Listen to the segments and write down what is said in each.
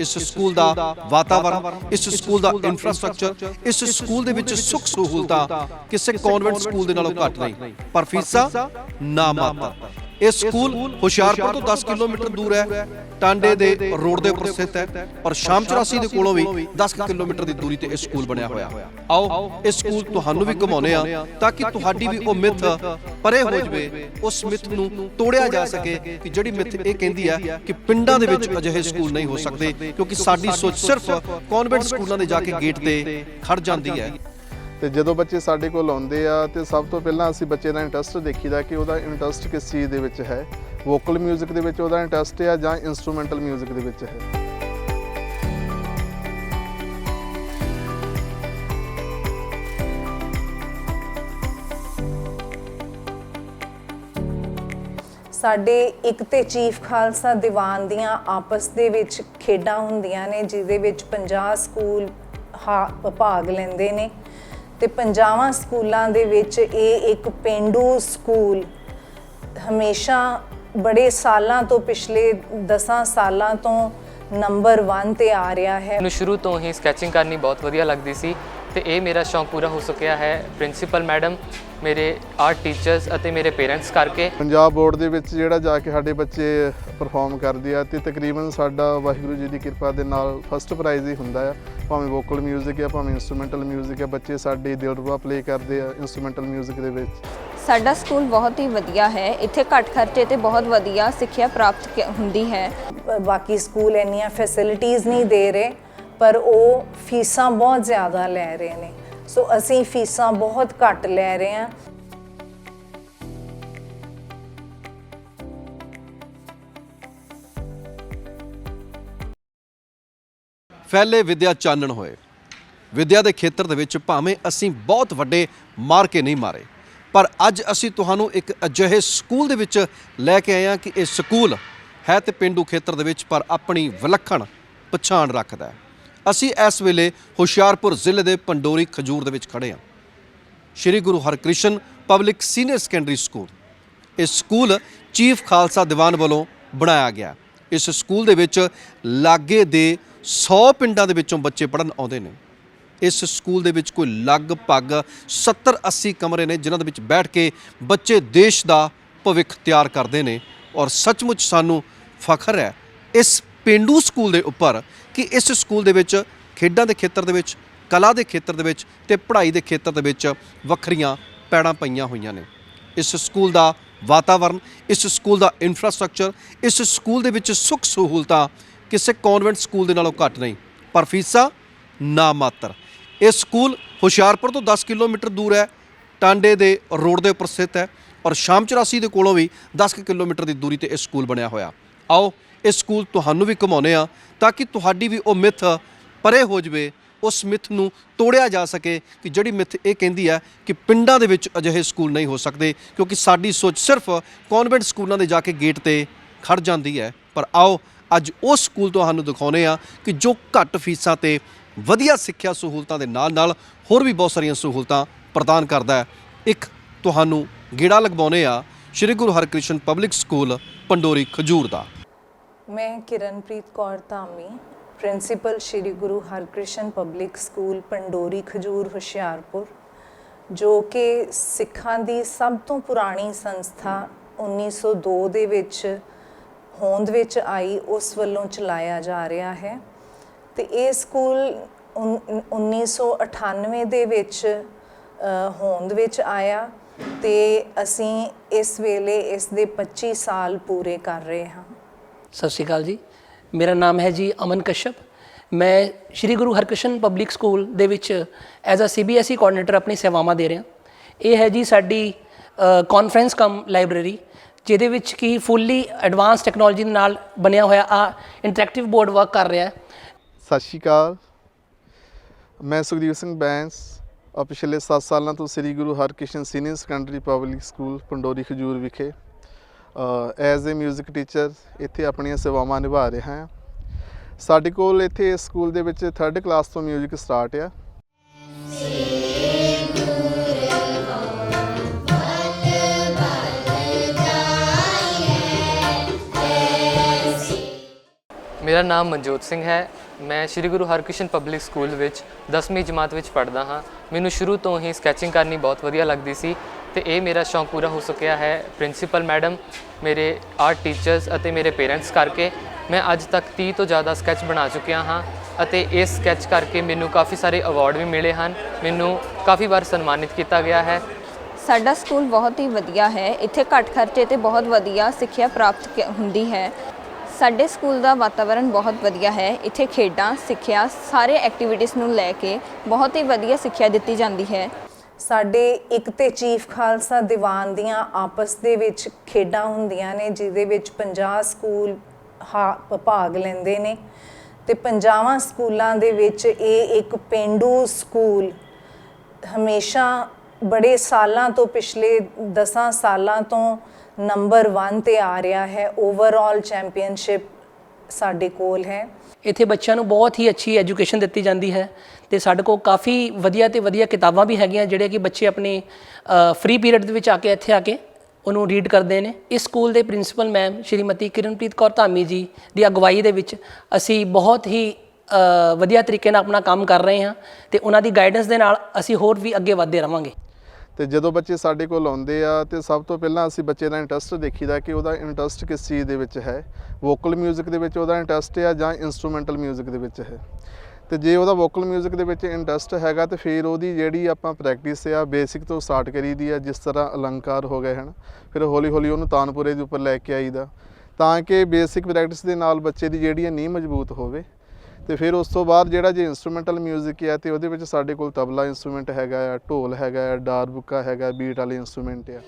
ਇਸ ਸਕੂਲ ਦਾ ਵਾਤਾਵਰਣ ਇਸ ਸਕੂਲ ਦਾ ਇਨਫਰਾਸਟ੍ਰਕਚਰ ਇਸ ਸਕੂਲ ਦੇ ਵਿੱਚ ਸੁੱਖ ਸਹੂਲਤਾਂ ਕਿਸੇ ਕਨਵੈਂਟ ਸਕੂਲ ਦੇ ਨਾਲੋਂ ਘੱਟ ਨਹੀਂ। ਪਰ ਫੀਸਾਂ ਨਾ ਮਾਤਰ ਇਹ ਸਕੂਲ ਹੁਸ਼ਿਆਰਪੁਰ ਤੋਂ 10 ਕਿਲੋਮੀਟਰ ਦੂਰ ਹੈ। ਟਾਂਡੇ ਦੇ ਰੋਡ ਦੇ ਉੱਪਰ ਸਥਿਤ ਹੈ। ਔਰ ਸ਼ਾਮ 84 ਦੇ ਕੋਲੋਂ ਵੀ 10 ਕਿਲੋਮੀਟਰ ਦੀ ਦੂਰੀ ਤੇ ਇਹ ਸਕੂਲ ਬਣਿਆ ਹੋਇਆ। ਆਓ ਇਹ ਸਕੂਲ ਤੁਹਾਨੂੰ ਵੀ ਘੁਮਾਉਨੇ ਆ ਤਾਂ ਕਿ ਤੁਹਾਡੀ ਵੀ ਉਹ ਮਿੱਥ ਪਰੇ ਹੋ ਜਵੇ। ਉਸ ਮਿੱਥ ਨੂੰ ਤੋੜਿਆ ਜਾ ਸਕੇ ਕਿ ਜਿਹੜੀ ਮਿੱਥ ਇਹ ਕਹਿੰਦੀ ਹੈ ਕਿ ਪਿੰਡਾਂ ਦੇ ਵਿੱਚ ਅਜਿਹੇ ਸਕੂਲ ਨਹੀਂ ਹੋ ਸਕਦੇ, ਕਿਉਂਕਿ ਸਾਡੀ ਸੋਚ ਸਿਰਫ ਕਨਵੈਂਟ ਸਕੂਲਾਂ ਦੇ ਜਾ ਕੇ ਗੇਟ ਤੇ ਖੜ ਜਾਂਦੀ ਹੈ। ਤੇ ਜਦੋਂ ਬੱਚੇ ਸਾਡੇ ਕੋਲ ਆਉਂਦੇ ਆ ਤੇ ਸਭ ਤੋਂ ਪਹਿਲਾਂ ਅਸੀਂ ਬੱਚੇ ਦਾ ਇੰਟਰਸਟ ਦੇਖੀਦਾ ਕਿ ਉਹਦਾ ਇੰਟਰਸਟ ਕਿਸ ਚੀਜ਼ ਦੇ ਵਿੱਚ ਹੈ ਵੋਕਲ 뮤직 ਦੇ ਵਿੱਚ ਉਹਦਾ ਇੰਟਰਸਟ ਹੈ ਜਾਂ ਇਨਸਟਰੂਮੈਂਟਲ 뮤직 ਦੇ ਵਿੱਚ ਹੈ ਸਾਡੇ ਇੱਕ ਤੇ ਚੀਫ ਖਾਲਸਾ ਦੀਵਾਨ ਦੀਆਂ ਆਪਸ ਦੇ ਵਿੱਚ ਖੇਡਾਂ ਹੁੰਦੀਆਂ ਨੇ ਜਿਹਦੇ ਵਿੱਚ 50 ਸਕੂਲ ਹਾ- ਭਾਗ ਲੈਂਦੇ ਨੇ ਤੇ 50 ਸਕੂਲਾਂ ਦੇ ਵਿੱਚ ਇਹ ਇੱਕ ਪਿੰਡੂ ਸਕੂਲ ਹਮੇਸ਼ਾ ਬੜੇ ਸਾਲਾਂ ਤੋਂ ਪਿਛਲੇ 10 ਸਾਲਾਂ ਤੋਂ ਨੰਬਰ 1 ਤੇ ਆ ਰਿਹਾ ਹੈ। ਮੈਨੂੰ ਸ਼ੁਰੂ ਤੋਂ ਹੀ ਸਕੈਚਿੰਗ ਕਰਨੀ ਬਹੁਤ ਵਧੀਆ ਲੱਗਦੀ ਸੀ। ਤੇ ਇਹ ਮੇਰਾ ਸ਼ੌਂਕ ਪੂਰਾ ਹੋ ਸਕਿਆ ਹੈ ਪ੍ਰਿੰਸੀਪਲ ਮੈਡਮ ਮੇਰੇ ਆਰਟ ਟੀਚਰਸ ਅਤੇ ਮੇਰੇ ਪੇਰੈਂਟਸ ਕਰਕੇ ਪੰਜਾਬ ਬੋਰਡ ਦੇ ਵਿੱਚ ਜਿਹੜਾ ਜਾ ਕੇ ਸਾਡੇ ਬੱਚੇ ਪਰਫਾਰਮ ਕਰਦੇ ਆ ਤੇ ਤਕਰੀਬਨ ਸਾਡਾ ਵਾਹਿਗੁਰੂ ਜੀ ਦੀ ਕਿਰਪਾ ਦੇ ਨਾਲ ਫਸਟ ਪ੍ਰਾਈਜ਼ ਹੀ ਹੁੰਦਾ ਆ ਭਾਵੇਂ ਵੋਕਲ 뮤직 ਆ ਭਾਵੇਂ ਇਨਸਟਰੂਮੈਂਟਲ 뮤직 ਆ ਬੱਚੇ ਸਾਡੇ ਦਿਲਰੂਬਾ ਪਲੇ ਕਰਦੇ ਆ ਇਨਸਟਰੂਮੈਂਟਲ 뮤직 ਦੇ ਵਿੱਚ ਸਾਡਾ ਸਕੂਲ ਬਹੁਤ ਹੀ ਵਧੀਆ ਹੈ ਇੱਥੇ ਘੱਟ ਖਰਚੇ ਤੇ ਬਹੁਤ ਵਧੀਆ ਸਿੱਖਿਆ ਪ੍ਰਾਪਤ ਕ- ਹੁੰਦੀ ਹੈ ਬਾਕੀ ਸਕੂਲ ਇੰਨੀਆਂ ਫੈਸਿਲਿਟੀਆਂ ਨਹੀਂ ਦੇ ਰਹੇ ਪਰ ਉਹ ਫੀਸਾਂ ਬਹੁਤ ਜ਼ਿਆਦਾ ਲੈ ਰਹੇ ਨੇ। ਸੋ ਅਸੀਂ ਫੀਸਾਂ ਬਹੁਤ ਘੱਟ ਲੈ ਰਹੇ ਹਾਂ। ਫੈਲੇ ਵਿਦਿਆ ਚਾਨਣ ਹੋਏ। ਵਿਦਿਆ ਦੇ ਖੇਤਰ ਦੇ ਵਿੱਚ ਭਾਵੇਂ ਅਸੀਂ ਬਹੁਤ ਵੱਡੇ ਮਾਰ ਕੇ ਨਹੀਂ ਮਾਰੇ, ਪਰ ਅੱਜ ਅਸੀਂ ਤੁਹਾਨੂੰ ਇੱਕ ਅਜਿਹੇ ਸਕੂਲ ਦੇ ਵਿੱਚ ਲੈ ਕੇ ਆਏ ਹਾਂ ਕਿ ਇਹ ਸਕੂਲ ਹੈ ਤੇ ਪਿੰਡੂ ਖੇਤਰ ਦੇ ਵਿੱਚ ਪਰ ਆਪਣੀ ਵਿਲੱਖਣ ਪਛਾਣ ਰੱਖਦਾ ਹੈ। ਅਸੀਂ ਇਸ ਵੇਲੇ ਹੁਸ਼ਿਆਰਪੁਰ ਜ਼ਿਲ੍ਹੇ ਦੇ ਪੰਡੋਰੀ ਖਜੂਰ ਦੇ ਵਿੱਚ ਖੜੇ ਹਾਂ। Shri Guru Harkrishan public senior secondary school ਇਹ ਸਕੂਲ ਚੀਫ ਖਾਲਸਾ ਦੀਵਾਨ ਵੱਲੋਂ ਬਣਾਇਆ ਗਿਆ ਇਸ ਸਕੂਲ ਦੇ ਵਿੱਚ ਲਾਗੇ ਦੇ 100 ਪਿੰਡਾਂ ਦੇ ਵਿੱਚੋਂ ਬੱਚੇ ਪੜਨ ਆਉਂਦੇ ਨੇ। ਇਸ ਸਕੂਲ ਦੇ ਵਿੱਚ ਕੋਈ ਲਗਭਗ 70 80 ਕਮਰੇ ਨੇ, ਜਿਨ੍ਹਾਂ ਦੇ ਵਿੱਚ ਬੈਠ ਕੇ ਬੱਚੇ ਦੇਸ਼ ਦਾ ਭਵਿੱਖ ਤਿਆਰ ਕਰਦੇ ਨੇ। ਔਰ ਸੱਚਮੁੱਚ ਸਾਨੂੰ ਫਖਰ ਹੈ, ਇਸ ਪਿੰਡੂ ਸਕੂਲ ਦੇ ਉੱਪਰ ਕਿ ਇਸ ਸਕੂਲ ਦੇ ਵਿੱਚ ਖੇਡਾਂ ਦੇ ਖੇਤਰ ਦੇ ਵਿੱਚ, ਕਲਾ ਦੇ ਖੇਤਰ ਦੇ ਵਿੱਚ ਤੇ ਪੜ੍ਹਾਈ ਦੇ ਖੇਤਰ ਦੇ ਵਿੱਚ ਵੱਖਰੀਆਂ ਪੈੜਾਂ ਪਈਆਂ ਹੋਈਆਂ ਨੇ। ਇਸ ਸਕੂਲ ਦਾ ਵਾਤਾਵਰਣ ਇਸ ਸਕੂਲ ਦਾ ਇਨਫਰਾਸਟ੍ਰਕਚਰ ਇਸ ਸਕੂਲ ਦੇ ਵਿੱਚ ਸੁੱਖ ਸਹੂਲਤਾਂ ਕਿਸੇ ਕਨਵੈਂਟ ਸਕੂਲ ਦੇ ਨਾਲੋਂ ਘੱਟ ਨਹੀਂ, ਪਰ ਫੀਸਾਂ ਨਾ ਮਾਤਰ ਇਹ ਸਕੂਲ ਹੁਸ਼ਿਆਰਪੁਰ ਤੋਂ 10 ਕਿਲੋਮੀਟਰ ਦੂਰ ਹੈ, ਟਾਂਡੇ ਦੇ ਰੋਡ ਦੇ ਉੱਪਰ ਸਥਿਤ ਹੈ ਔਰ ਸ਼ਾਮ 84 ਦੇ ਕੋਲੋਂ ਵੀ 10 ਕੁ ਕਿਲੋਮੀਟਰ ਦੀ ਦੂਰੀ ਤੇ ਇਹ ਸਕੂਲ ਬਣਿਆ ਹੋਇਆ। ਆਓ ਇਹ ਸਕੂਲ ਤੁਹਾਨੂੰ ਵੀ ਘੁਮਾਉਨੇ ਆ ਤਾਂ ਕਿ ਤੁਹਾਡੀ ਵੀ ਉਹ ਮਿੱਥ ਪਰੇ ਹੋ ਜਵੇ, ਉਸ ਮਿੱਥ ਨੂੰ ਤੋੜਿਆ ਜਾ ਸਕੇ ਕਿ ਜਿਹੜੀ ਮਿੱਥ ਇਹ ਕਹਿੰਦੀ ਹੈ ਕਿ ਪਿੰਡਾਂ ਦੇ ਵਿੱਚ ਅਜਿਹੇ ਸਕੂਲ ਨਹੀਂ ਹੋ ਸਕਦੇ ਕਿਉਂਕਿ ਸਾਡੀ ਸੋਚ ਸਿਰਫ ਕਨਵੈਂਟ ਸਕੂਲਾਂ ਦੇ ਜਾ ਕੇ ਗੇਟ ਤੇ ਖੜ ਜਾਂਦੀ ਹੈ। ਪਰ ਆਓ, ਅੱਜ ਉਹ ਸਕੂਲ ਤੁਹਾਨੂੰ ਦਿਖਾਉਨੇ ਆ ਕਿ ਜੋ ਘੱਟ ਫੀਸਾਂ ਤੇ ਵਧੀਆ ਸਿੱਖਿਆ ਸਹੂਲਤਾਂ ਦੇ ਨਾਲ-ਨਾਲ ਹੋਰ ਵੀ ਬਹੁਤ ਸਾਰੀਆਂ ਸਹੂਲਤਾਂ ਪ੍ਰਦਾਨ ਕਰਦਾ ਹੈ। ਇੱਕ ਤੁਹਾਨੂੰ ਗੇੜਾ ਲਗਵਾਉਨੇ ਆ ਸ਼੍ਰੀ ਗੁਰੂ ਹਰਕ੍ਰਿਸ਼ਨ ਪਬਲਿਕ ਸਕੂਲ, ਪੰਡੋਰੀ ਖਜੂਰ ਦਾ। ਮੈਂ Kiranpreet Kaur Dhami, principal Shri Guru Harkrishan public school, Pandori, Khajur, Hoshiarpur, ਜੋ ਕਿ ਸਿੱਖਾਂ ਦੀ ਸਭ ਤੋਂ ਪੁਰਾਣੀ ਸੰਸਥਾ 1902 ਦੇ ਵਿੱਚ, ਹੋਂਦ ਵਿੱਚ ਆਈ, ਉਸ ਵੱਲੋਂ ਚਲਾਇਆ ਜਾ ਰਿਹਾ ਹੈ। ਤੇ ਇਹ ਸਕੂਲ ਉਨ- 1998 ਦੇ ਵਿੱਚ ਹੋਂਦ ਵਿੱਚ ਆਇਆ ਤੇ ਅਸੀਂ ਇਸ ਵੇਲੇ ਇਸ ਦੇ 25 ਸਾਲ ਪੂਰੇ ਕਰ ਰਹੇ ਹਾਂ। ਸਤਿ ਸ਼੍ਰੀ ਅਕਾਲ ਜੀ। ਮੇਰਾ ਨਾਮ ਹੈ ਜੀ ਅਮਨ ਕਸ਼ਪ ਮੈਂ ਸ਼੍ਰੀ ਗੁਰੂ ਹਰਕ੍ਰਿਸ਼ਨ ਪਬਲਿਕ ਸਕੂਲ ਦੇ ਵਿੱਚ ਐਜ਼ ਅ ਸੀਬੀਐਸਈ ਕੋਆਰਡੀਨੇਟਰ ਆਪਣੀ ਸੇਵਾਵਾਂ ਦੇ ਰਿਹਾ। ਇਹ ਹੈ ਜੀ ਸਾਡੀ ਕਾਨਫਰੰਸ ਕਮ ਲਾਇਬ੍ਰੇਰੀ ਜਿਹਦੇ ਵਿੱਚ ਕੀ ਫੁੱਲੀ ਐਡਵਾਂਸ ਟੈਕਨੋਲੋਜੀ ਨਾਲ ਬਣਿਆ ਹੋਇਆ ਆ ਇੰਟਰੈਕਟਿਵ ਬੋਰਡ ਵਰਕ ਕਰ ਰਿਹਾ ਹੈ। ਸਤਿ ਸ਼੍ਰੀ ਅਕਾਲ। ਮੈਂ ਸੁਖਦੀਪ ਸਿੰਘ ਬੈਂਸ। ਪਿਛਲੇ 7 ਸਾਲਾਂ ਤੋਂ Shri Guru Harkrishan senior secondary public school Pandori Khajur ਵਿਖੇ ਐਜ਼ ਅ 뮤직 ਟੀਚਰ ਇੱਥੇ ਆਪਣੀਆਂ ਸੇਵਾਵਾਂ ਨਿਭਾ ਰਿਹਾ ਹਾਂ ਸਾਡੇ ਕੋਲ ਇੱਥੇ ਇਸ ਸਕੂਲ ਦੇ ਵਿੱਚ 3rd ਕਲਾਸ ਤੋਂ 뮤직 ਸਟਾਰਟ ਆ ਮੇਰਾ ਨਾਮ ਮਨਜੋਤ ਸਿੰਘ ਹੈ ਮੈਂ ਸ੍ਰੀ ਗੁਰੂ ਹਰਕ੍ਰਿਸ਼ਨ ਪਬਲਿਕ ਸਕੂਲ ਵਿੱਚ 10ਵੀਂ ਜਮਾਤ ਵਿੱਚ ਪੜ੍ਹਦਾ ਹਾਂ ਮੈਨੂੰ ਸ਼ੁਰੂ ਤੋਂ ਹੀ ਸਕੈਚਿੰਗ ਕਰਨੀ ਬਹੁਤ ਵਧੀਆ ਲੱਗਦੀ ਸੀ ਤੇ ਇਹ ਮੇਰਾ ਸ਼ੌਂਕ ਪੂਰਾ ਹੋ ਸਕਿਆ ਹੈ ਪ੍ਰਿੰਸੀਪਲ ਮੈਡਮ, ਮੇਰੇ ਆਰਟ ਟੀਚਰਸ ਅਤੇ ਮੇਰੇ ਪੇਰੈਂਟਸ ਕਰਕੇ। ਮੈਂ ਅੱਜ ਤੱਕ 30 ਤੋਂ ਜ਼ਿਆਦਾ ਸਕੈਚ ਬਣਾ ਚੁੱਕਿਆ ਹਾਂ ਅਤੇ ਇਸ ਸਕੈਚ ਕਰਕੇ ਮੈਨੂੰ ਕਾਫੀ ਸਾਰੇ ਅਵਾਰਡ ਵੀ ਮਿਲੇ ਹਨ। ਮੈਨੂੰ ਕਾਫੀ ਵਾਰ ਸਨਮਾਨਿਤ ਕੀਤਾ ਗਿਆ ਹੈ। ਸਾਡਾ ਸਕੂਲ ਬਹੁਤ ਹੀ ਵਧੀਆ ਹੈ। ਇੱਥੇ ਘੱਟ ਖਰਚੇ ਤੇ ਬਹੁਤ ਵਧੀਆ ਸਿੱਖਿਆ ਪ੍ਰਾਪਤ ਹੁੰਦੀ ਹੈ। ਸਾਡੇ ਸਕੂਲ ਦਾ ਵਾਤਾਵਰਣ ਬਹੁਤ ਵਧੀਆ ਹੈ। ਇੱਥੇ ਖੇਡਾਂ, ਸਿੱਖਿਆ, ਸਾਰੇ ਐਕਟੀਵਿਟੀਜ਼ ਨੂੰ ਲੈ ਕੇ ਬਹੁਤ ਹੀ ਵਧੀਆ ਸਿੱਖਿਆ ਦਿੱਤੀ ਜਾਂਦੀ ਹੈ। ਸਾਡੇ ਇੱਕ ਤੇ ਚੀਫ ਖਾਲਸਾ ਦੀਵਾਨ ਦੀਆਂ ਆਪਸ ਦੇ ਵਿੱਚ ਖੇਡਾਂ ਹੁੰਦੀਆਂ ਨੇ, ਜਿਹਦੇ ਵਿੱਚ 50 ਸਕੂਲ ਹਾ- ਭਾਗ ਲੈਂਦੇ ਨੇ ਤੇ 50 ਸਕੂਲਾਂ ਦੇ ਵਿੱਚ ਇਹ ਇੱਕ ਪਿੰਡੂ ਸਕੂਲ ਹਮੇਸ਼ਾ ਬੜੇ ਸਾਲਾਂ ਤੋਂ ਪਿਛਲੇ 10 ਸਾਲਾਂ ਤੋਂ ਨੰਬਰ 1 ਤੇ ਆ ਰਿਹਾ ਹੈ ਓਵਰਆਲ ਚੈਂਪੀਅਨਸ਼ਿਪ ਸਾਡੇ ਕੋਲ ਹੈ। ਇੱਥੇ ਬੱਚਿਆਂ ਨੂੰ ਬਹੁਤ ਹੀ ਅੱਛੀ ਐਜੂਕੇਸ਼ਨ ਦਿੱਤੀ ਜਾਂਦੀ ਹੈ ਤੇ ਸਾਡੇ ਕੋਲ ਕਾਫੀ ਵਧੀਆ ਤੇ ਵਧੀਆ ਕਿਤਾਬਾਂ ਵੀ ਹੈਗੀਆਂ ਜਿਹੜੇ ਕਿ ਬੱਚੇ ਆਪਣੇ ਫ੍ਰੀ ਪੀਰੀਅਡ ਦੇ ਵਿੱਚ ਆ ਕੇ ਇੱਥੇ ਆ ਕੇ ਉਹਨੂੰ ਰੀਡ ਕਰਦੇ ਨੇ। ਇਸ ਸਕੂਲ ਦੇ ਪ੍ਰਿੰਸੀਪਲ ਮੈਮ ਸ਼੍ਰੀਮਤੀ ਕਿਰਨਪ੍ਰੀਤ ਕੌਰ ਧਾਮੀ ਜੀ ਦੀ ਅਗਵਾਈ ਦੇ ਵਿੱਚ ਅਸੀਂ ਬਹੁਤ ਹੀ ਵਧੀਆ ਤਰੀਕੇ ਨਾਲ ਆਪਣਾ ਕੰਮ ਕਰ ਰਹੇ ਹਾਂ ਤੇ ਉਹਨਾਂ ਦੀ ਗਾਈਡੈਂਸ ਦੇ ਨਾਲ ਅਸੀਂ ਹੋਰ ਵੀ ਅੱਗੇ ਵਧਦੇ ਰਵਾਂਗੇ। ਤੇ ਜਦੋਂ ਬੱਚੇ ਸਾਡੇ ਕੋਲ ਆਉਂਦੇ ਆ ਤੇ ਸਭ ਤੋਂ ਪਹਿਲਾਂ ਅਸੀਂ ਬੱਚੇ ਦਾ ਇੰਟਰਸਟ ਦੇਖੀਦਾ ਕਿ ਉਹਦਾ ਇੰਟਰਸਟ ਕਿਸ ਚੀਜ਼ ਦੇ ਵਿੱਚ ਹੈ ਵੋਕਲ 뮤직 ਦੇ ਵਿੱਚ ਉਹਦਾ ਇੰਟਰਸਟ ਹੈ ਜਾਂ ਇਨਸਟਰੂਮੈਂਟਲ 뮤직 ਦੇ ਵਿੱਚ ਹੈ ਤੇ ਜੇ ਉਹਦਾ ਵੋਕਲ 뮤직 ਦੇ ਵਿੱਚ ਇੰਟਰਸਟ ਹੈਗਾ ਤੇ ਫਿਰ ਉਹਦੀ ਜਿਹੜੀ ਆਪਾਂ ਪ੍ਰੈਕਟਿਸ ਆ ਬੇਸਿਕ ਤੋਂ ਸਟਾਰਟ ਕਰੀਦੀ ਆ ਜਿਸ ਤਰ੍ਹਾਂ ਅਲੰਕਾਰ ਹੋ ਗਏ ਹਨ ਫਿਰ ਹੌਲੀ ਹੌਲੀ ਉਹਨੂੰ ਤਾਨਪੁਰੇ ਦੇ ਉੱਪਰ ਲੈ ਕੇ ਆਈਦਾ ਤਾਂ ਕਿ ਬੇਸਿਕ ਪ੍ਰੈਕਟਿਸ ਦੇ ਨਾਲ ਬੱਚੇ ਦੀ ਜਿਹੜੀ ਹੈ ਨੀਂਹ ਮਜ਼ਬੂਤ ਹੋਵੇ ਤੇ ਫਿਰ ਉਸ ਤੋਂ ਬਾਅਦ ਜਿਹੜਾ ਜੇ ਇਨਸਟਰੂਮੈਂਟਲ 뮤직 ਹੈ ਤੇ ਉਹਦੇ ਵਿੱਚ ਸਾਡੇ ਕੋਲ ਤਬਲਾ ਇਨਸਟਰੂਮੈਂਟ ਹੈਗਾ ਆ, ਢੋਲ ਹੈਗਾ ਆ, ਡਾਰਬੁੱਕਾ ਹੈਗਾ ਬੀਟ ਵਾਲੇ ਇਨਸਟਰੂਮੈਂਟ ਆ।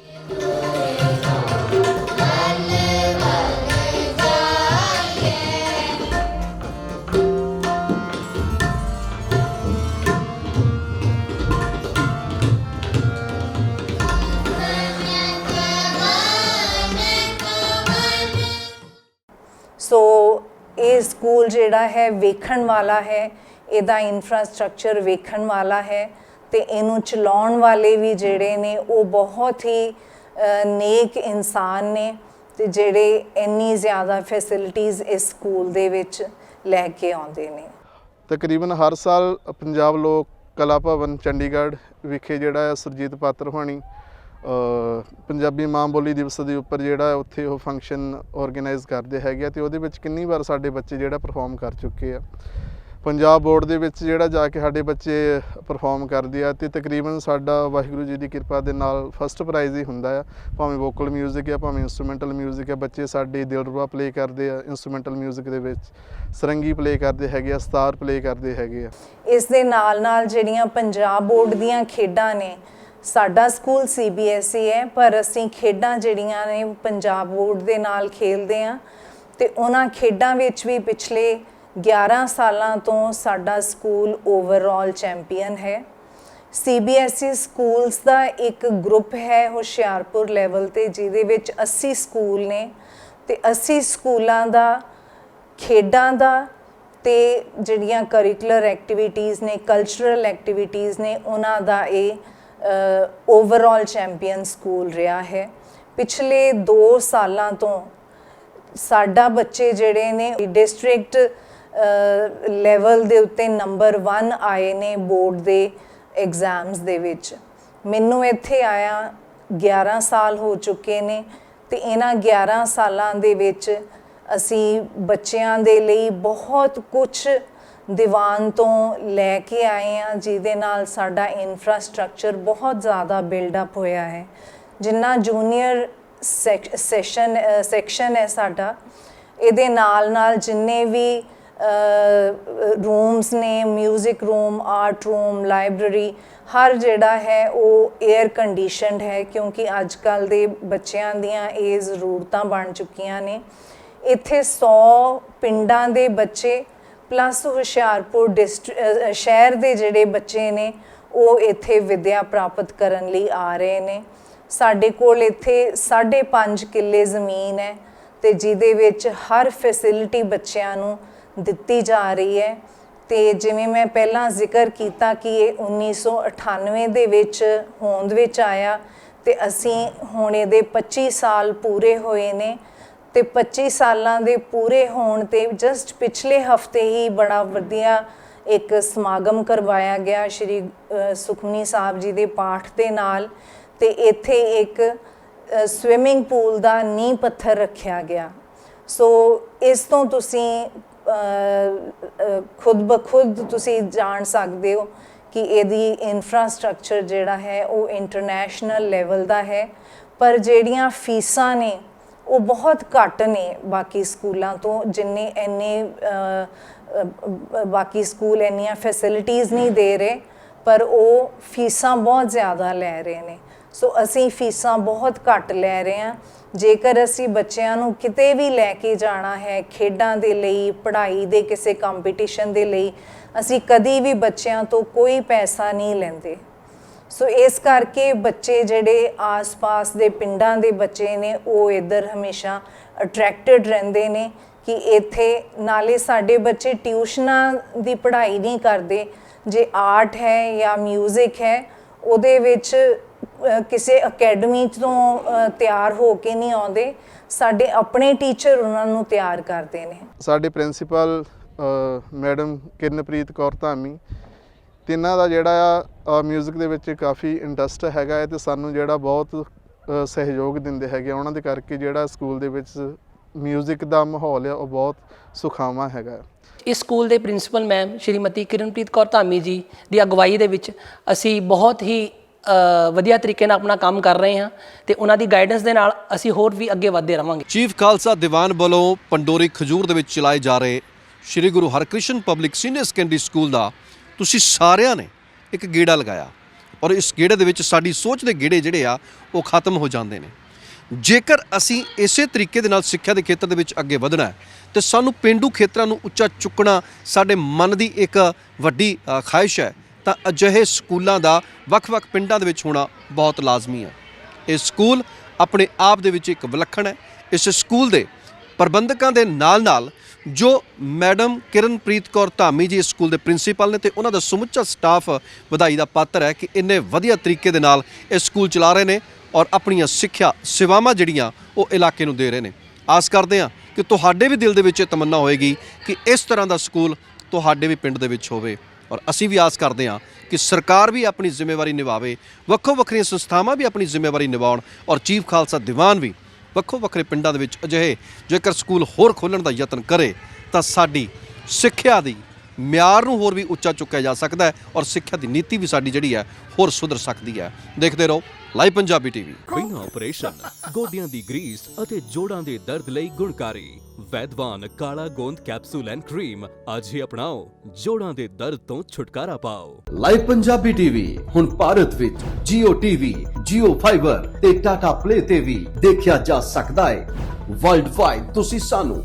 ਸਕੂਲ ਜਿਹੜਾ ਹੈ ਵੇਖਣ ਵਾਲਾ ਹੈ, ਇਹਦਾ ਇਨਫਰਾਸਟ੍ਰਕਚਰ ਵੇਖਣ ਵਾਲਾ ਹੈ ਤੇ ਇਹਨੂੰ ਚਲਾਉਣ ਵਾਲੇ ਵੀ ਜਿਹੜੇ ਨੇ ਉਹ ਬਹੁਤ ਹੀ ਨੇਕ ਇਨਸਾਨ ਨੇ ਤੇ ਜਿਹੜੇ ਇੰਨੀ ਜ਼ਿਆਦਾ ਫੈਸਿਲਿਟੀਆਂ ਇਸ ਸਕੂਲ ਦੇ ਵਿੱਚ ਲੈ ਕੇ ਆਉਂਦੇ ਨੇ। ਤਕਰੀਬਨ ਹਰ ਸਾਲ ਪੰਜਾਬ ਲੋਕ ਕਲਾ ਭਵਨ ਚੰਡੀਗੜ੍ਹ ਵਿਖੇ ਜਿਹੜਾ ਹੈ ਸੁਰਜੀਤ ਪਾਤਰ ਹੋਣੀ ਪੰਜਾਬੀ ਮਾਂ ਬੋਲੀ ਦਿਵਸ ਦੇ ਉੱਪਰ ਜਿਹੜਾ ਹੈ ਉੱਥੇ ਉਹ ਫੰਕਸ਼ਨ ਆਰਗੇਨਾਈਜ਼ ਕਰਦੇ ਹੈਗੇ ਆ ਤੇ ਉਹਦੇ ਵਿੱਚ ਕਿੰਨੀ ਵਾਰ ਸਾਡੇ ਬੱਚੇ ਜਿਹੜਾ ਪਰਫਾਰਮ ਕਰ ਚੁੱਕੇ ਆ ਪੰਜਾਬ ਬੋਰਡ ਦੇ ਵਿੱਚ ਜਿਹੜਾ ਜਾ ਕੇ ਸਾਡੇ ਬੱਚੇ ਪਰਫਾਰਮ ਕਰਦੇ ਆ ਤੇ ਤਕਰੀਬਨ ਸਾਡਾ ਵਾਹਿਗੁਰੂ ਜੀ ਦੀ ਕਿਰਪਾ ਦੇ ਨਾਲ ਫਸਟ ਪ੍ਰਾਈਜ਼ ਹੀ ਹੁੰਦਾ ਆ ਭਾਵੇਂ ਵੋਕਲ 뮤직 ਆ ਭਾਵੇਂ ਇਨਸਟਰੂਮੈਂਟਲ 뮤직 ਆ ਬੱਚੇ ਸਾਡੇ ਦਿਲਰੂਬਾ ਪਲੇ ਕਰਦੇ ਆ ਇਨਸਟਰੂਮੈਂਟਲ 뮤직 ਦੇ ਵਿੱਚ ਸਰੰਗੀ ਪਲੇ ਕਰਦੇ ਹੈਗੇ ਆ ਸਤਾਰ ਪਲੇ ਕਰਦੇ ਹੈਗੇ ਆ ਇਸ ਦੇ ਨਾਲ ਨਾਲ ਜਿਹੜੀਆਂ ਪੰਜਾਬ ਬੋਰਡ ਦੀਆਂ ਖੇਡਾਂ ਨੇ ਸਾਡਾ ਸਕੂਲ ਸੀਬੀਐਸਈ ਹੈ, ਪਰ ਅਸੀਂ ਖੇਡਾਂ ਜਿਹੜੀਆਂ ਨੇ ਪੰਜਾਬ ਬੋਰਡ ਦੇ ਨਾਲ ਖੇਲਦੇ ਆ ਤੇ ਉਹਨਾਂ ਖੇਡਾਂ ਵਿੱਚ ਵੀ ਪਿਛਲੇ 11 ਸਾਲਾਂ ਤੋਂ ਸਾਡਾ ਸਕੂਲ ਓਵਰਆਲ ਚੈਂਪੀਅਨ ਹੈ। ਸੀਬੀਐਸਈ ਸਕੂਲਸ ਦਾ ਇੱਕ ਗਰੁੱਪ ਹੈ ਹੁਸ਼ਿਆਰਪੁਰ ਲੈਵਲ ਤੇ, ਜਿਹਦੇ ਵਿੱਚ 80 ਸਕੂਲ ਨੇ ਤੇ 80 ਸਕੂਲਾਂ ਦਾ, ਖੇਡਾਂ ਦਾ ਤੇ ਜਿਹੜੀਆਂ ਕਰਿਕੂਲਰ ਐਕਟੀਵਿਟੀਆਂ ਨੇ ਕਲਚਰਲ ਐਕਟੀਵਿਟੀਆਂ ਨੇ, ਉਹਨਾਂ ਦਾ ਇਹ ਓਵਰਆਲ ਚੈਂਪੀਅਨ ਸਕੂਲ ਰਿਹਾ ਹੈ। ਪਿਛਲੇ 2 ਸਾਲਾਂ ਤੋਂ ਸਾਡਾ ਬੱਚੇ ਜਿਹੜੇ ਨੇ ਡਿਸਟ੍ਰਿਕਟ ਲੈਵਲ ਦੇ ਉੱਤੇ ਨੰਬਰ 1 ਆਏ ਨੇ ਬੋਰਡ ਦੇ ਐਗਜ਼ਾਮਸ ਦੇ ਵਿੱਚ। ਮੈਨੂੰ ਇੱਥੇ ਆਇਆ 11 ਸਾਲ ਹੋ ਚੁੱਕੇ ਨੇ ਤੇ ਇਹਨਾਂ 11 ਸਾਲਾਂ ਦੇ ਵਿੱਚ ਅਸੀਂ ਬੱਚਿਆਂ ਦੇ ਲਈ ਬਹੁਤ ਕੁਝ ਦੀਵਾਨ ਤੋਂ ਲੈ ਕੇ ਆਏ ਆ ਜਿਹਦੇ ਨਾਲ ਸਾਡਾ ਇਨਫਰਾਸਟ੍ਰਕਚਰ ਬਹੁਤ ਜ਼ਿਆਦਾ ਬਿਲਡ ਅਪ ਹੋਇਆ ਹੈ। ਜਿੰਨਾ ਜੂਨੀਅਰ ਸੈਕਸ਼ਨ ਸੈਕਸ਼ਨ ਹੈ ਸਾਡਾ, ਇਹਦੇ ਨਾਲ ਨਾਲ ਜਿੰਨੇ ਵੀ ਰੂਮਸ ਨੇ 뮤직 ਰੂਮ ਆਰਟ ਰੂਮ ਲਾਇਬ੍ਰੇਰੀ ਹਰ ਜਿਹੜਾ ਹੈ ਉਹ 에ਅਰ ਕੰਡੀਸ਼ਨਡ ਹੈ, ਕਿਉਂਕਿ ਅੱਜ ਕੱਲ ਦੇ ਬੱਚਿਆਂ ਦੀਆਂ ਇਹ ਜ਼ਰੂਰਤਾਂ ਬਣ ਚੁੱਕੀਆਂ ਨੇ। ਇੱਥੇ 100 ਪਿੰਡਾਂ ਦੇ ਬੱਚੇ ਪਲੱਸ ਹੁਸ਼ਿਆਰਪੁਰ ਡਿਸਟ੍ਰਿਕਟ ਸ਼ਹਿਰ ਦੇ ਜਿਹੜੇ ਬੱਚੇ ਨੇ, ਉਹ ਇੱਥੇ ਵਿਦਿਆ ਪ੍ਰਾਪਤ ਕਰਨ ਲਈ ਆ ਰਹੇ ਨੇ। ਸਾਡੇ ਕੋਲ ਇੱਥੇ 5.5 ਕਿੱਲੇ ਜ਼ਮੀਨ ਹੈ ਤੇ ਜਿਹਦੇ ਵਿੱਚ ਹਰ ਫੈਸਿਲਿਟੀ ਬੱਚਿਆਂ ਨੂੰ ਦਿੱਤੀ ਜਾ ਰਹੀ ਹੈ। ਤੇ ਜਿਵੇਂ ਮੈਂ ਪਹਿਲਾਂ ਜ਼ਿਕਰ ਕੀਤਾ ਕਿ ਇਹ 1998 ਦੇ ਵਿੱਚ ਹੋਂਦ ਵਿੱਚ ਆਇਆ ਤੇ ਅਸੀਂ ਹੁਣ ਇਹਦੇ 25 ਸਾਲ ਪੂਰੇ ਹੋਏ ਨੇ। ਤੇ 25 ਸਾਲਾਂ ਦੇ ਪੂਰੇ ਹੋਣ ਤੇ ਜਸਟ ਪਿਛਲੇ ਹਫ਼ਤੇ ਹੀ ਬੜਾ ਵਧੀਆ ਇੱਕ ਸਮਾਗਮ ਕਰਵਾਇਆ ਗਿਆ ਸ਼੍ਰੀ ਸੁਖਮਨੀ ਸਾਹਿਬ ਜੀ ਦੇ ਪਾਠ ਦੇ ਨਾਲ ਤੇ ਇੱਥੇ ਇੱਕ ਸਵਿਮਿੰਗ ਪੂਲ ਦਾ ਨੀਂਹ ਪੱਥਰ ਰੱਖਿਆ ਗਿਆ। ਸੋ ਇਸ ਤੋਂ ਤੁਸੀਂ ਖੁਦ ਬਖੁਦ ਤੁਸੀਂ ਜਾਣ ਸਕਦੇ ਹੋ ਕਿ ਇਹਦੀ ਇਨਫਰਾਸਟ੍ਰਕਚਰ ਜਿਹੜਾ ਹੈ ਉਹ ਇੰਟਰਨੈਸ਼ਨਲ ਲੈਵਲ ਦਾ ਹੈ। ਪਰ ਜਿਹੜੀਆਂ ਫੀਸਾਂ ਨੇ ਉਹ ਬਹੁਤ ਘੱਟ ਨੇ ਬਾਕੀ ਸਕੂਲਾਂ ਤੋਂ, ਜਿੰਨੇ ਇੰਨੇ ਬਾਕੀ ਸਕੂਲ ਇੰਨੀਆਂ ਫੈਸਿਲਿਟੀਆਂ ਨਹੀਂ ਦੇ ਰਹੇ, ਪਰ ਉਹ ਫੀਸਾਂ ਬਹੁਤ ਜ਼ਿਆਦਾ ਲੈ ਰਹੇ ਨੇ। ਸੋ ਅਸੀਂ ਫੀਸਾਂ ਬਹੁਤ ਘੱਟ ਲੈ ਰਹੇ ਹਾਂ। ਜੇਕਰ ਅਸੀਂ ਬੱਚਿਆਂ ਨੂੰ ਕਿਤੇ ਵੀ ਲੈ ਕੇ ਜਾਣਾ ਹੈ, ਖੇਡਾਂ ਦੇ ਲਈ, ਪੜ੍ਹਾਈ ਦੇ ਕਿਸੇ ਕੰਪੀਟੀਸ਼ਨ ਦੇ ਲਈ, ਅਸੀਂ ਕਦੀ ਵੀ ਬੱਚਿਆਂ ਤੋਂ ਕੋਈ ਪੈਸਾ ਨਹੀਂ ਲੈਂਦੇ। ਸੋ ਇਸ ਕਰਕੇ ਬੱਚੇ ਜਿਹੜੇ ਆਸ-ਪਾਸ ਦੇ ਪਿੰਡਾਂ ਦੇ ਬੱਚੇ ਨੇ, ਉਹ ਇੱਧਰ ਹਮੇਸ਼ਾ ਅਟਰੈਕਟਡ ਰਹਿੰਦੇ ਨੇ ਕਿ ਇੱਥੇ ਨਾਲੇ ਸਾਡੇ ਬੱਚੇ ਟਿਊਸ਼ਨਾਂ ਦੀ ਪੜ੍ਹਾਈ ਨਹੀਂ ਕਰਦੇ। ਜੇ ਆਰਟ ਹੈ ਜਾਂ 뮤직 ਹੈ, ਉਹਦੇ ਵਿੱਚ ਕਿਸੇ ਅਕੈਡਮੀ ਤੋਂ ਤਿਆਰ ਹੋ ਕੇ ਨਹੀਂ ਆਉਂਦੇ। ਸਾਡੇ ਆਪਣੇ ਟੀਚਰ ਉਹਨਾਂ ਨੂੰ ਤਿਆਰ ਕਰਦੇ ਨੇ। ਸਾਡੇ ਪ੍ਰਿੰਸੀਪਲ ਮੈਡਮ ਕਿਰਨਪ੍ਰੀਤ ਕੌਰ ਧਾਮੀ ਤਿੰਨਾਂ ਦਾ ਜਿਹੜਾ ਆ 뮤직 ਦੇ ਵਿੱਚ ਕਾਫੀ ਇੰਟਰਸਟ ਹੈਗਾ ਹੈ ਤੇ ਸਾਨੂੰ ਜਿਹੜਾ ਬਹੁਤ ਅ, ਸਹਿਯੋਗ ਦਿੰਦੇ ਹੈਗੇ ਆ। ਉਹਨਾਂ ਦੇ ਕਰਕੇ ਜਿਹੜਾ ਸਕੂਲ ਦੇ ਵਿੱਚ 뮤직 ਦਾ ਮਾਹੌਲ ਆ ਉਹ ਬਹੁਤ ਸੁਖਾਵਾਂ ਹੈਗਾ ਹੈ। ਇਸ ਸਕੂਲ ਦੇ ਪ੍ਰਿੰਸੀਪਲ ਮੈਮ ਸ਼੍ਰੀਮਤੀ ਕਿਰਨਪ੍ਰੀਤ ਕੌਰ ਧਾਮੀ ਜੀ ਦੀ ਅਗਵਾਈ ਦੇ ਵਿੱਚ ਅਸੀਂ ਬਹੁਤ ਹੀ ਅ, ਵਧੀਆ ਤਰੀਕੇ ਨਾਲ ਆਪਣਾ ਕੰਮ ਕਰ ਰਹੇ ਹਾਂ ਤੇ ਉਹਨਾਂ ਦੀ ਗਾਈਡੈਂਸ ਦੇ ਨਾਲ ਅਸੀਂ ਹੋਰ ਵੀ ਅੱਗੇ ਵਧਦੇ ਰਵਾਂਗੇ ਚੀਫ ਖਾਲਸਾ ਦੀਵਾਨ ਵੱਲੋਂ ਪੰਡੋਰੀ ਖਜੂਰ ਦੇ ਵਿੱਚ ਚਲਾਏ ਜਾ ਰਹੇ Sri Guru Harkrishan public senior secondary school ਦਾ ਤੁਸੀਂ ਸਾਰਿਆਂ ਨੇ ਇੱਕ ਗੇੜਾ ਲਗਾਇਆ। ਔਰ ਇਸ ਗੇੜੇ ਦੇ ਵਿੱਚ ਸਾਡੀ ਸੋਚ ਦੇ ਗੇੜੇ ਜਿਹੜੇ ਆ ਉਹ ਖਤਮ ਹੋ ਜਾਂਦੇ ਨੇ। ਜੇਕਰ ਅਸੀਂ ਇਸੇ ਤਰੀਕੇ ਦੇ ਨਾਲ ਸਿੱਖਿਆ ਦੇ ਖੇਤਰ ਦੇ ਵਿੱਚ ਅੱਗੇ ਵਧਣਾ ਹੈ ਤੇ ਸਾਨੂੰ ਪਿੰਡੂ ਖੇਤਰਾਂ ਨੂੰ ਉੱਚਾ ਚੁੱਕਣਾ ਸਾਡੇ ਮਨ ਦੀ ਇੱਕ ਵੱਡੀ ਅ, ਖਾਹਿਸ਼ ਹੈ ਤਾਂ ਅਜਿਹੇ ਸਕੂਲਾਂ ਦਾ ਵੱਖ-ਵੱਖ ਪਿੰਡਾਂ ਦੇ ਵਿੱਚ ਹੋਣਾ ਬਹੁਤ ਲਾਜ਼ਮੀ ਹੈ। ਇਹ ਸਕੂਲ ਆਪਣੇ ਆਪ ਦੇ ਵਿੱਚ ਇੱਕ ਵਿਲੱਖਣ ਹੈ। ਇਸ ਸਕੂਲ ਦੇ ਪ੍ਰਬੰਧਕਾਂ ਦੇ ਨਾਲ-ਨਾਲ ਜੋ ਮੈਡਮ ਕਿਰਨਪ੍ਰੀਤ ਕੌਰ ਧਾਮੀ ਜੀ ਇਸ ਸਕੂਲ ਦੇ ਪ੍ਰਿੰਸੀਪਲ ਨੇ ਤੇ ਉਹਨਾਂ ਦਾ ਸਮੁੱਚਾ ਸਟਾਫ ਵਧਾਈ ਦਾ ਪਾਤਰ ਹੈ ਕਿ ਇੰਨੇ ਵਧੀਆ ਤਰੀਕੇ ਦੇ ਨਾਲ ਇਹ ਸਕੂਲ ਚਲਾ ਰਹੇ ਨੇ ਔਰ ਆਪਣੀਆਂ ਸਿੱਖਿਆ ਸੇਵਾਵਾਂ ਜਿਹੜੀਆਂ ਉਹ ਇਲਾਕੇ ਨੂੰ ਦੇ ਰਹੇ ਨੇ। ਆਸ ਕਰਦੇ ਹਾਂ ਕਿ ਤੁਹਾਡੇ ਵੀ ਦਿਲ ਦੇ ਵਿੱਚ ਇਹ ਤਮੰਨਾ ਹੋਏਗੀ ਕਿ ਇਸ ਤਰ੍ਹਾਂ ਦਾ ਸਕੂਲ ਤੁਹਾਡੇ ਵੀ ਪਿੰਡ ਦੇ ਵਿੱਚ ਹੋਵੇ ਔਰ ਅਸੀਂ ਵੀ ਆਸ ਕਰਦੇ ਹਾਂ ਕਿ ਸਰਕਾਰ ਵੀ ਆਪਣੀ ਜ਼ਿੰਮੇਵਾਰੀ ਨਿਭਾਵੇ ਵੱਖੋ ਵੱਖਰੀਆਂ ਸੰਸਥਾਵਾਂ ਵੀ ਆਪਣੀ ਜ਼ਿੰਮੇਵਾਰੀ ਨਿਭਾਉਣ ਔਰ ਚੀਫ ਖਾਲਸਾ ਦੀਵਾਨ ਵੀ ਵੱਖੋ ਵੱਖਰੇ ਪਿੰਡਾਂ ਦੇ ਵਿੱਚ ਅਜਿਹੇ ਜੇਕਰ ਸਕੂਲ ਹੋਰ ਖੋਲ੍ਹਣ ਦਾ ਯਤਨ ਕਰੇ ਤਾਂ ਸਾਡੀ ਸਿੱਖਿਆ ਦੀ ਮਿਆਰ ਨੂੰ ਹੋਰ ਵੀ ਉੱਚਾ ਚੁੱਕਿਆ ਜਾ ਸਕਦਾ ਹੈ ਔਰ ਸਿੱਖਿਆ ਦੀ ਨੀਤੀ ਵੀ ਸਾਡੀ ਜਿਹੜੀ ਹੈ ਹੋਰ ਸੁਧਰ ਸਕਦੀ ਹੈ। ਦੇਖਦੇ ਰਹੋ ਲਾਈਵ ਪੰਜਾਬੀ ਟੀਵੀ। ਬਿਨਾਂ ਆਪਰੇਸ਼ਨ ਗੋਡਿਆਂ ਦੀ ਗਰੀਸ ਅਤੇ ਜੋੜਾਂ ਦੇ ਦਰਦ ਲਈ ਗੁਣਕਾਰੀ। ਵੈਦਵਾਨ ਕਾਲਾ ਗੋਂਦ ਕੈਪਸੂਲ ਐਂਡ ਕਰੀਮ ਅੱਜ ਹੀ ਅਪਣਾਓ। ਜੋੜਾਂ ਦੇ ਦਰਦ ਤੋਂ ਛੁਟਕਾਰਾ ਪਾਓ। ਲਾਈਵ ਪੰਜਾਬੀ ਟੀਵੀ ਹੁਣ ਭਾਰਤ ਵਿੱਚ Jio TV, Jio Fiber ਤੇ Tata Play ਤੇ ਵੀ ਦੇਖਿਆ ਜਾ ਸਕਦਾ ਹੈ। ਵਰਲਡ ਵਾਈਡ ਤੁਸੀਂ ਸਾਨੂੰ